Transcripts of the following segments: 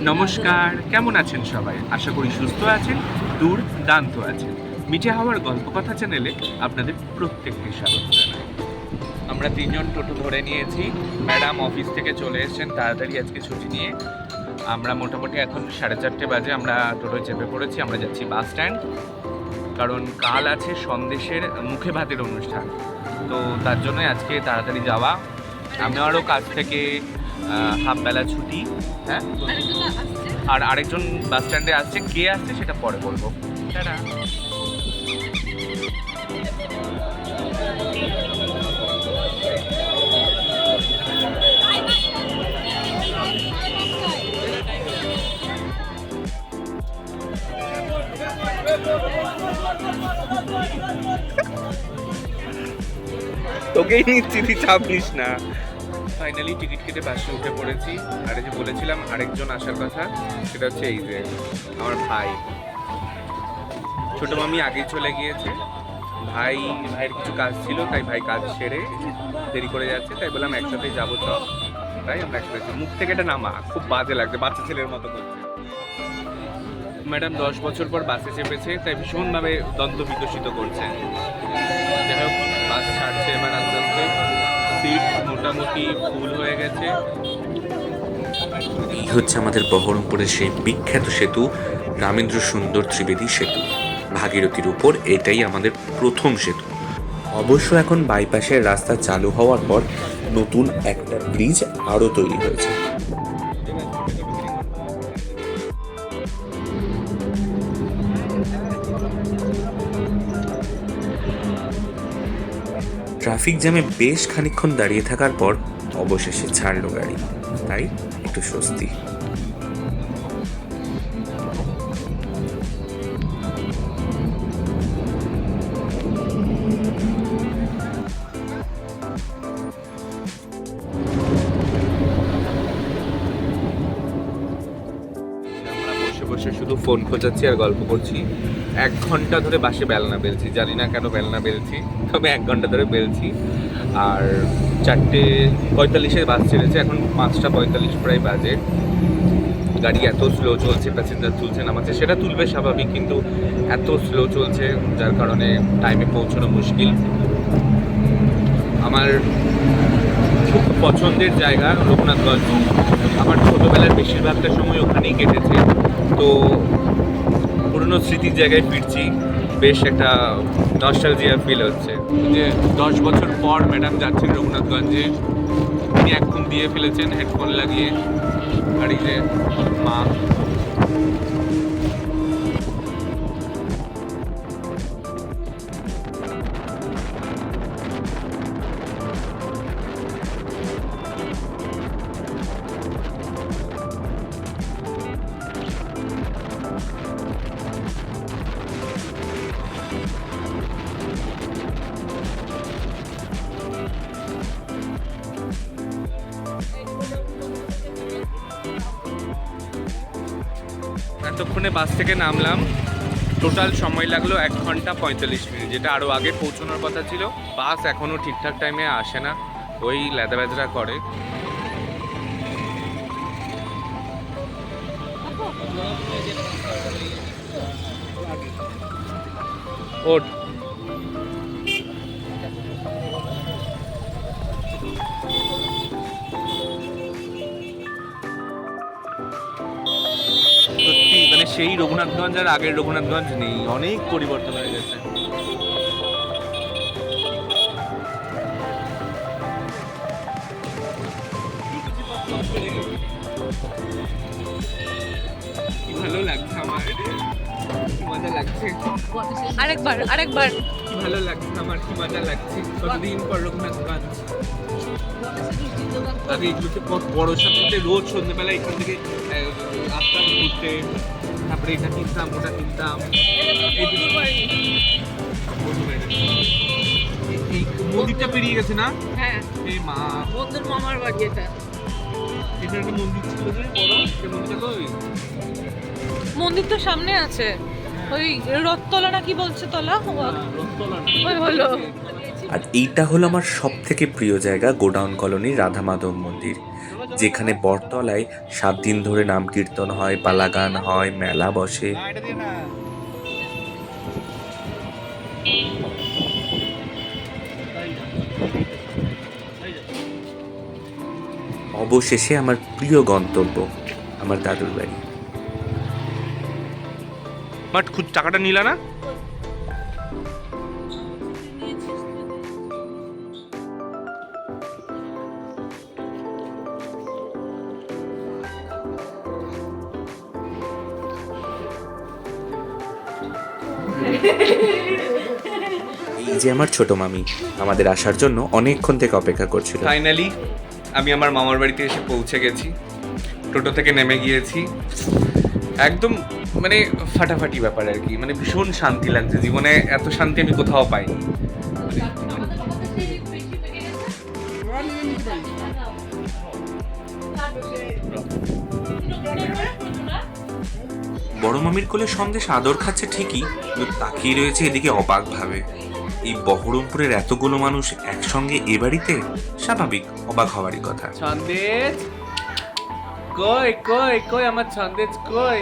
নমস্কার কেমন আছেন সবাই? আশা করি সুস্থ আছেন দূর দান্ত আছেন। মিঠে হাওয়ার গল্প কথা চ্যানেলে আপনাদের প্রত্যেককে স্বাগত জানাই। আমরা তিনজন টোটো ধরে নিয়েছি। ম্যাডাম অফিস থেকে চলে এসেছেন তাড়াতাড়ি আজকে ছুটি নিয়ে। আমরা মোটামুটি এখন সাড়ে চারটে বাজে আমরা টোটোয় চেপে পড়েছি আমরা যাচ্ছি বাস স্ট্যান্ড। কারণ কাল আছে সন্দেশের মুখে ভাতের অনুষ্ঠান। তো তার জন্যই আজকে তাড়াতাড়ি যাওয়া। আমারও কাজ থেকে হাফ বেলা ছুটি হ্যাঁ? আর আরেকজন বাস স্ট্যান্ডে আসছে কে আসছে সেটা পরে বলব। টাটা। তোকেই নিচ্ছি তুই চাপ নিস না। ফাইনালি টিকিট কেটে বাসে উঠে পড়েছি। আর যে বলেছিলাম আরেকজন আসার কথা, সেটা হচ্ছে এই যে আমার ভাই। ছোট মামি আগেই চলে গিয়েছে। ভাই, ভাইয়ের কিছু কাজ ছিল, তাই ভাই কাজ সেরে দেরি করে যাচ্ছে। তাই বললাম একসাথে যাব চ তাই আমরা একসাথে মুখ থেকে এটা নামা, খুব বাজে লাগছে, বাচ্চা ছেলের মতো করছে ম্যাডাম দশ বছর পর বাসে চেপেছে, তাই ভীষণভাবে দ্বন্দ্ব বিকশিত করছে। যাই হোক বাস ছাড়ছে সিট মোটামুটি ফুল হয়ে গেছে। এই হচ্ছে আমাদের বহরমপুরের সেই বিখ্যাত সেতু, রামেন্দ্র সুন্দর ত্রিবেদী সেতু। ভাগীরথীর উপর এটাই আমাদের প্রথম সেতু। অবশ্য এখন বাইপাসের রাস্তা চালু হওয়ার পর নতুন একটা ব্রিজ আরও তৈরি হয়েছে। ট্রাফিক জ্যামে বেশ খানিক্ষণ দাঁড়িয়ে থাকার পর অবশেষে ছাড়লো গাড়ি। তাই একটু স্বস্তি। বসে শুধু ফোন খোঁচাচ্ছি আর গল্প করছি। এক ঘণ্টা ধরে বাসে বেলনা বেলছি, জানি না কেন বেলনা বেলছি, তবে এক ঘণ্টা ধরে বেলছি। আর চারটে পঁয়তাল্লিশে বাস ছেড়েছে, এখন পাঁচটা পঁয়তাল্লিশ প্রায় বাজে। গাড়ি এত স্লো চলছে প্যাসেঞ্জার তুলছে, নামাচ্ছে, সেটা তুলবে স্বাভাবিক, কিন্তু এত স্লো চলছে, যার কারণে টাইমে পৌঁছানো মুশকিল। আমার খুব পছন্দের জায়গা রঘুনাথগঞ্জ। আমার ছোটোবেলার বেশিরভাগটা সময় ওখানেই কেটেছে। তো পুরনো স্মৃতির জায়গায় ফিরছি, বেশ একটা নস্টালজিয়া ফিল হচ্ছে। যে দশ বছর পর ম্যাডাম যাচ্ছেন রঘুনাথগঞ্জে, উনি এখন দিয়ে ফেলেছেন হেডফোন লাগিয়ে, আর এই যে মা। এতক্ষণে বাস থেকে নামলাম। টোটাল সময় লাগল এক ঘণ্টা পঁয়তাল্লিশ মিনিট, যেটা আরও আগে পৌঁছানোর কথা ছিল। বাস এখনও ঠিকঠাক টাইমে আসে না, ওই লেদা বেদরা করে। ওঠ। সেই রঘুনাথগঞ্জ আর আগের রঘুনাথগঞ্জ নেই। অনেক পরিবর্তন হয়ে গেছে। ভালো লাগছে আমার। মজা লাগছে। আরেকবার আরেকবার। কি ভালো লাগছে আমার কি মজা লাগছে। কতদিন পর রঘুনাথগঞ্জ। আগে এগুলোতে কত বড় সাথে রোজ সন্ধ্যেবেলা এখান থেকে আহ, আসতাম ঘুরতে তারপরে এটা কিনতাম ওটা কিনতাম। এই মন্দিরটা পেরিয়ে গেছে না? হ্যাঁ। এই মা। বন্ধুর মামার বাড়ি এটা। এখানে একটা মন্দির ছিল যে বড় সে মন্দিরটা কই মন্দির তো সামনে আছে। ওই রথতলা না কি বলছে তলা? রথতলা ওই হলো। আর এইটা হলো আমার সব থেকে প্রিয় জায়গা গোডাউন কলোনির রাধা মাধব মন্দির, যেখানে বটতলায় সাত দিন ধরে নাম কীর্তন হয় পালাগান হয়, মেলা বসে। অবশেষে আমার প্রিয় গন্তব্য, আমার দাদুর বাড়ি। বাট খুব টাকাটা নিলা না? এই যে আমার ছোট মামি, আমাদের আসার জন্য অনেকক্ষণ থেকে অপেক্ষা করছিল। ফাইনালি আমি আমার মামার বাড়িতে এসে পৌঁছে গেছি। টোটো থেকে নেমে গিয়েছি। একদম মানে ফাটাফাটি ব্যাপার আর কি মানে ভীষণ শান্তি লাগছে। জীবনে এত শান্তি আমি কোথাও পাইনি। বড় মামির কোলে সন্দেশ আদর খাচ্ছে ঠিকই কিন্তু তাকিয়ে রয়েছে এদিকে অবাক ভাবে এই বহরমপুরের এতগুলো মানুষ একসঙ্গে এ বাড়িতে? স্বাভাবিক অবাক হওয়ারই কথা। সন্দেশ কই কই কই আমার সন্দেশ কই?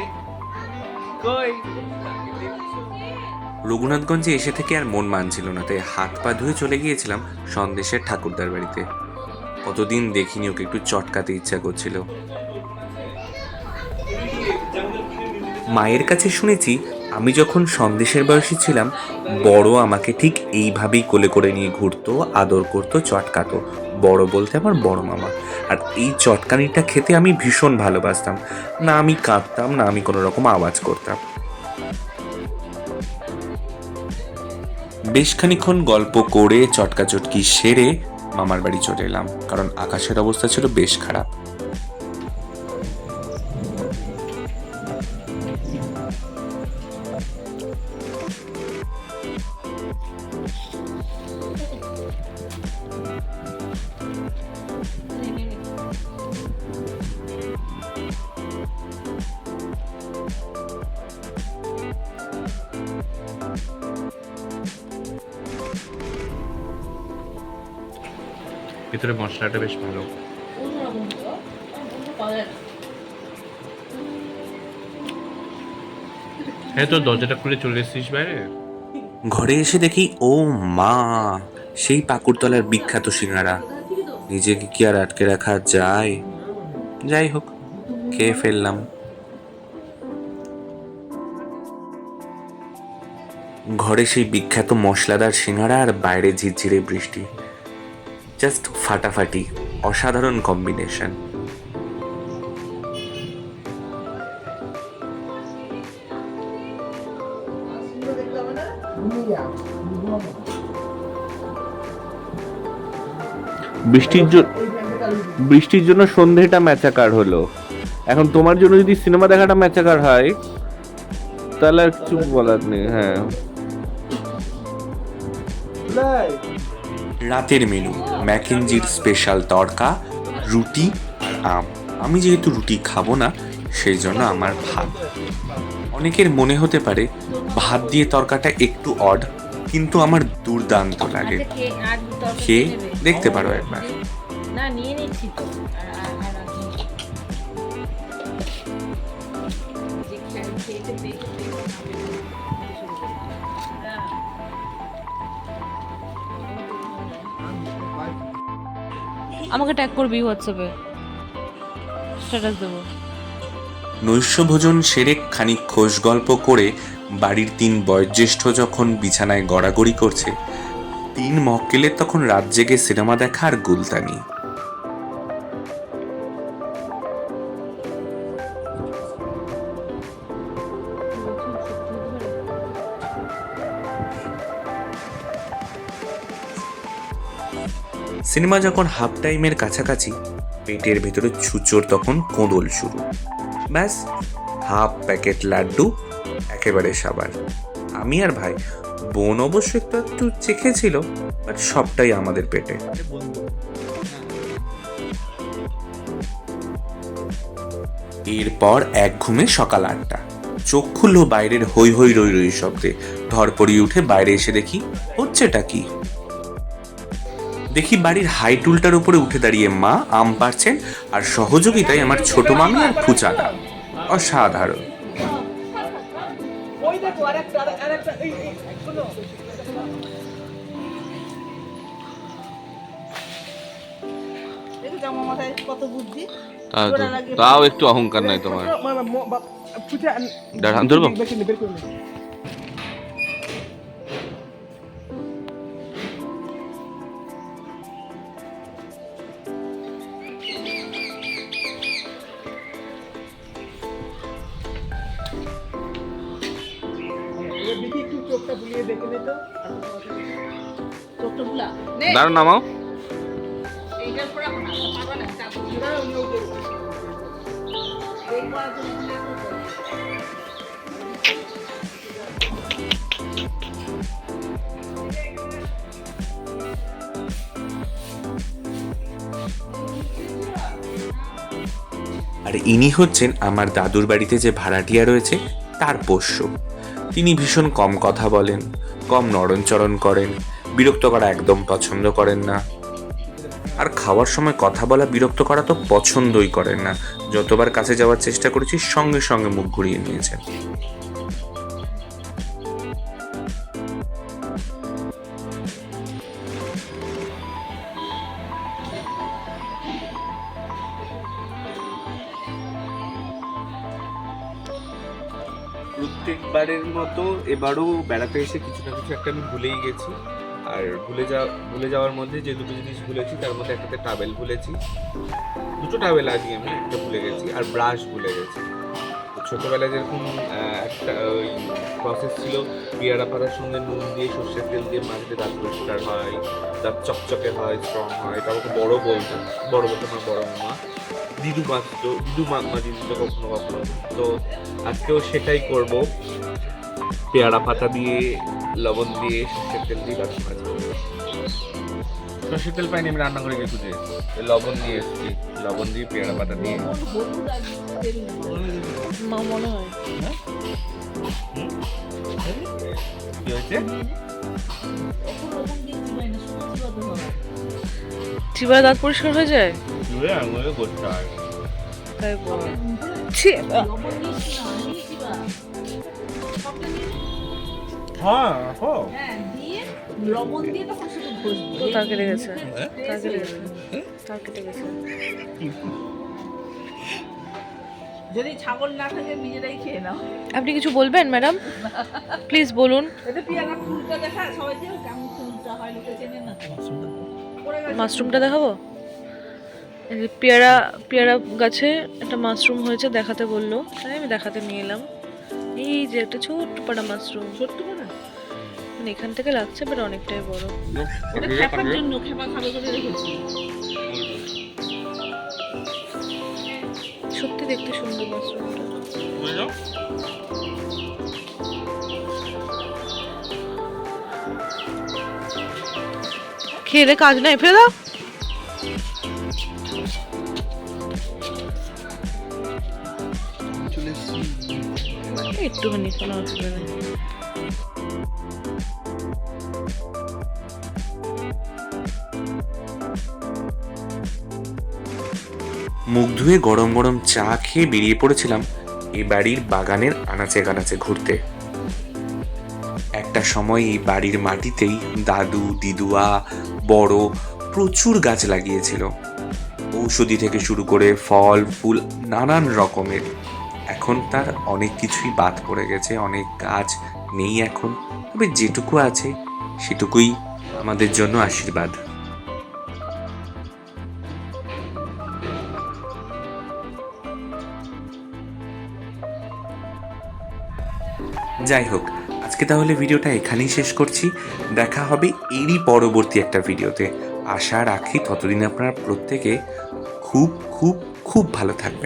কই? রঘুনাথগঞ্জে এসে থেকে আর মন মানছিল না তাই হাত পা ধুয়ে চলে গিয়েছিলাম সন্দেশের ঠাকুরদার বাড়িতে। কতদিন দেখিনি ওকে একটু চটকাতে ইচ্ছা করছিল। মায়ের কাছে শুনেছি, আমি যখন সন্দেশের বয়সী ছিলাম, বড় আমাকে ঠিক এইভাবেই কোলে করে নিয়ে ঘুরতো, আদর করতো, চটকাতো। বড় বলতে আমার বড় মামা। আর এই চটকানিটা খেতে আমি ভীষণ ভালোবাসতাম। না আমি কাঁদতাম, না আমি কোনো রকম আওয়াজ করতাম। বেশ খানিক্ষণ গল্প করে চটকা চটকি সেরে মামার বাড়ি চলে এলাম। কারণ আকাশের অবস্থা ছিল বেশ খারাপ। ভিতরে মশলাটা বেশ ভালো। হ্যাঁ তো দরজাটা খুলে চলে এসেছিস বাইরে? ঘরে এসে দেখি, ও মা, সেই পাকুড়তলার বিখ্যাত সিঙ্গারা। নিজেকে কি আর আটকে রাখা যায়? যাই হোক, খেয়ে ফেললাম। ঘরে সেই বিখ্যাত মশলাদার সিঙ্গারা আর বাইরে ঝিরঝিরে বৃষ্টি। জাস্ট ফাটাফাটি অসাধারণ কম্বিনেশন বৃষ্টির জন্য বৃষ্টির জন্য সন্ধেটা ম্যাচাকার হলো। এখন তোমার জন্য যদি সিনেমা দেখাটা ম্যাচাকার হয় তাহলে আর কিছু বলার নেই হ্যাঁ। রাতের মেনু ম্যাকেনজির স্পেশাল তড়কা রুটি আর আম। আমি যেহেতু রুটি খাব না সেই জন্য আমার ভাত। অনেকের মনে হতে পারে ভাত দিয়ে তরকাটা একটু অড কিন্তু আমার দুর্দান্ত লাগে। খেয়ে দেখতে পারো একবার। না নিয়ে নিচ্ছি তো। আমাকে ট্যাগ করবি হোয়াটসঅ্যাপে স্ট্যাটাস দেবো। নৈশভোজন সেরে খানিক খোশ গল্প করে বাড়ির তিন বয়োজ্যেষ্ঠ যখন বিছানায় গড়াগড়ি করছে, তিন মক্কেলের তখন রাত জেগে সিনেমা দেখার গুলতানি। সিনেমা যখন হাফ টাইমের কাছাকাছি, পেটের ভেতরে ছুচোর তখন কোঁদল শুরু। ব্যাস, হাফ প্যাকেট লাড্ডু, একেবারে সাবার আমি আর ভাই, বোন অবশ্য একটু একটু চেখেছিল বাট সবটাই আমাদের পেটে। এরপর এক ঘুমে সকাল আটটা। চোখ খুললো বাইরের হৈ হৈ রই রই শব্দে। ধরপড়ি উঠে বাইরে এসে দেখি, হচ্ছেটা কি? দেখি বাড়ির হাইটুলটার উপরে উঠে দাঁড়িয়ে মা আম পারছেন আর সহযোগিতায় আমার ছোট মামি আর ফুচাদা অসাধারণ ওই দেখো আরেকটা আরেকটা এই এই শোনো দেখেছ আমার মাথায় কত বুদ্ধি জোড়া লাগিয়ে- তাও একটু অহংকার নাই তোমার ধরবো? বুলে করব আর ইনি হচ্ছেন আমার দাদুর বাড়িতে যে ভাড়াটিয়া রয়েছে তার পোষ্য। ভীষণ কম কথা বলেন, কম নড়নচড়ন করেন, বিরক্ত করা একদম পছন্দ করেন না। আর খাওয়ার সময় কথা বলা, বিরক্ত করা তো পছন্দই করেন না। যতবার কাছে যাওয়ার চেষ্টা করেছি, সঙ্গে সঙ্গে মুখ ঘুরিয়ে নিয়েছেন। প্রত্যেকবারের মতো এবারও বেড়াতে এসে কিছু না কিছু একটা আমি ভুলেই গেছি। আর ভুলে যাওয়া ভুলে যাওয়ার মধ্যে যে দুটো জিনিস ভুলেছি, তার মধ্যে একটাতে টাবেল ভুলেছি। দুটো টাবেল আগে আমি একটা ভুলে গেছি, আর ব্রাশ ভুলে গেছি। ছোটোবেলায় যেরকম একটা ওই প্রসেস ছিল, পেয়ারা পাতার সঙ্গে নুন দিয়ে সর্ষের তেল দিয়ে মাঝে দাঁত পরিষ্কার হয় দাঁত চকচকে হয় স্ট্রং হয় তারপর বড় বলতো বড় বলতো আমার বড় মামা। দিদু মাত্র দিদু মা দিদু তো কখনো কখনো। তো আজকেও সেটাই করব। পেয়ারা পাতা দিয়ে লবণ দিয়ে সর্ষের তেল দিয়ে গাছ মাজবো সর্ষের তেল পাইনি আমি রান্না করে গেছি লবণ দিয়ে এসেছি। লবণ দিয়ে পেয়ারা পাতা দিয়ে। মনে হয়? কি হয়েছে? দাঁত পরিষ্কার হয়ে যায়? আঙুলে হয়। তাই বল। হ্যাঁ হ্যাঁ দিয়ে লবণ দিয়ে তখন শুধু ঘষবি ও তার কেটে গেছে। হ্যাঁ? তার যদি ছাগল না থাকে নিজেরাই খেয়ে নাও। আপনি কিছু বলবেন ম্যাডাম? প্লিজ বলুন। এটা পেয়ারা ফুলটা দেখা সবাই দেখো কেমন ফুলটা হয় লোকে চেনে না। পড়ে। মাশরুমটা দেখাবো? এই পেয়ারা পেয়ারা গাছে একটা মাশরুম হয়েছে দেখাতে বলল। তাই আমি দেখাতে নিয়ে এলাম। এই যে একটা ছোট্ট পাড়া মাশরুম। ছোট্ট করে মানে এখান থেকে লাগছে বাট অনেকটাই বড়। এটা জন্য খেপা খাবে করে রেখেছি। দেখতে সুন্দর মাশরুমটা খেয়ে কাজ নাই ফেলে দাও। একটুখানি কোনো অসুবিধা নেই মুখ ধুয়ে গরম গরম চা খেয়ে বেরিয়ে পড়েছিলাম এই বাড়ির বাগানের আনাচে কানাচে ঘুরতে। একটা সময় এই বাড়ির মাটিতেই দাদু, দিদুয়া, বড় প্রচুর গাছ লাগিয়েছিল। ঔষধি থেকে শুরু করে ফল, ফুল, নানান রকমের। এখন তার অনেক কিছুই বাদ পড়ে গেছে, অনেক গাছ নেই এখন। তবে যেটুকু আছে, সেটুকুই আমাদের জন্য আশীর্বাদ। যাই হোক, আজকে তাহলে ভিডিওটা এখানেই শেষ করছি। দেখা হবে এরই পরবর্তী একটা ভিডিওতে। আশা রাখি ততদিন আপনারা প্রত্যেকে খুব খুব খুব ভালো থাকবেন।